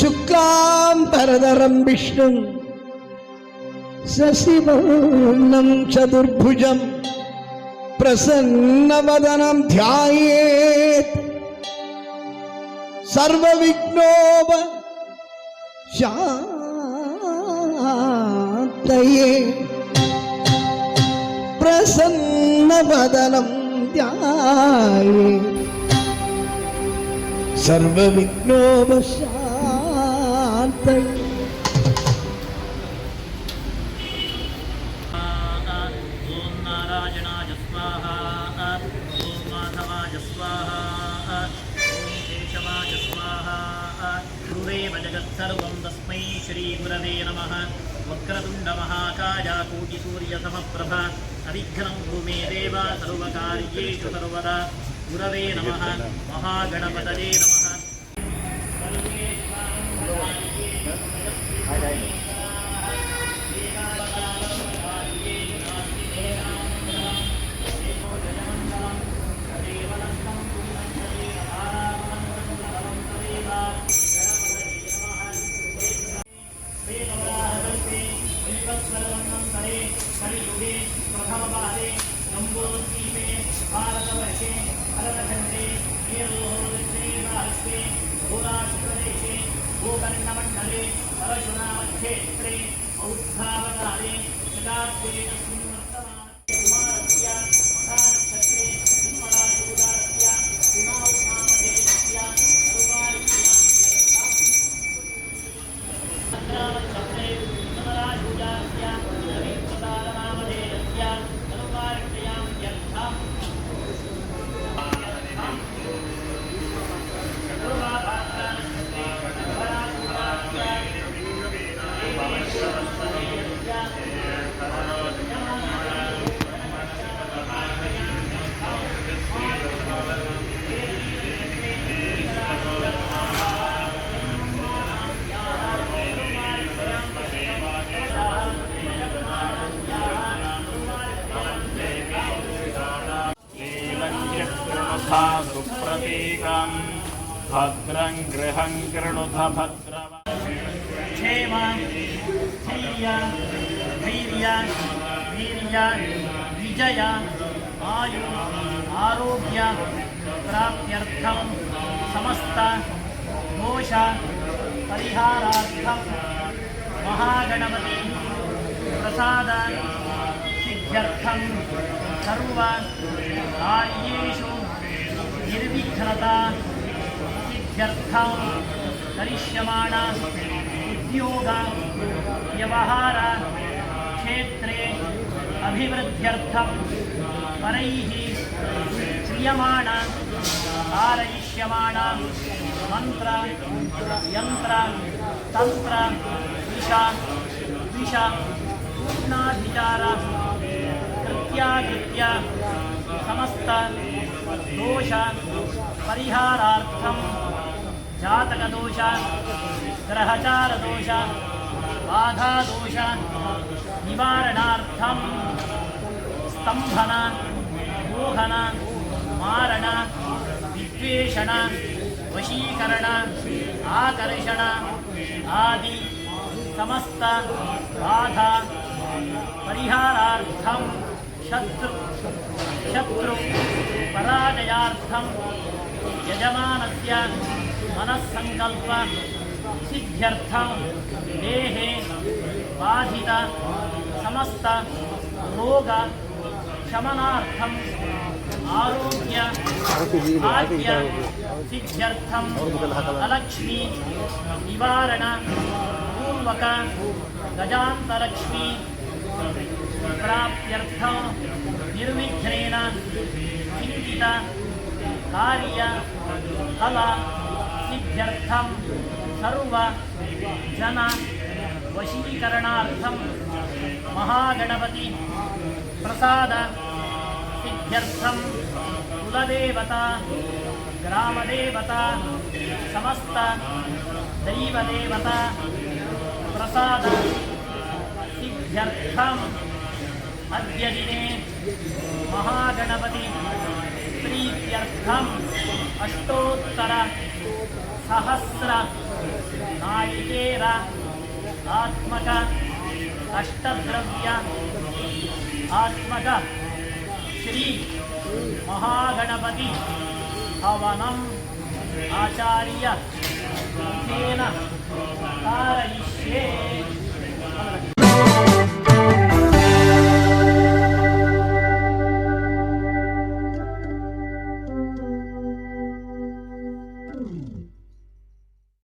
ശുക്ലാം പരതരം വിഷ്ണു. ശശിപൂർണം ചതുർഭുജം. പ്രസന്നവദനം ധ്യായേത്. സർവവിഘ്നോപ ശാന്തയേ. പ്രസന്നവദനം ധ്യായേ സർവവിഘ്നോപ ശാ तस्मै श्रीगुरवे नमः वक्रतुण्डमहाकाय कोटिसूर्यसमप्रभा अविघ्नं भूमे देव सर्वकार्येषु सर्वदा गुरवे नमः महागणपतये नमः दक्षिणे भूराष्ट्रदेशे भूकर्णमण्डले परशुरामक्षेत्रे औद्धावतारे शताब्दे लीलङ्कृणुधा सुप्रतीकम्। भद्रं गृहं कृणुध भद्रवा। विजय आयु आरोग्य समस्त दोष महागणपति प्रसाद सर्व कार्येषु निर्विघ्नता सिद्ध्यर्थं करिष्यमाण उद्योग व्यवहार क्षेत्रे अभिवृद्ध्यर्थं परैः क्रियमाण मन्त्र, यन्त्र, तन्त्र दिशा विष पूर्णाधिकार कृत्याकृत्य समस्त दोष परिहारार्थं जातकदोष ग्रहचारदोष बाधादोष निवारणार्थं स्तम्भन मोहन मारण विद्वेषण वशीकरण आकर्षण आदि समस्त बाधा परिहारार्थं शत्रु शत्रु पराजयार्थं यजमानस्य मनस्सङ्कल्प सिद्ध्यर्थं देहे बाधित समस्त रोग शमनार्थम् आरोग्य भाग्य सिद्ध्यर्थम् अलक्ष्मी निवारण पूर्वक गजान्तलक्ष्मी प्राप्त्यर्थं निर्विघ्नेन चिन्तित कार्य फल सिद्ध्यर्थं सर्व जन वशीकरणार्थं महागणपति प्रसाद सिद्ध्यर्थं कुलदेवता ग्रामदेवता समस्त दैवदेवता प्रसाद सिद्ध्यर्थम् अद्य दिने महागणपति प्रीत्यर्थम् आत्मक अष्टद्रव्य आत्मक श्री महागणपति हवनम् आचार्य कारयिष्ये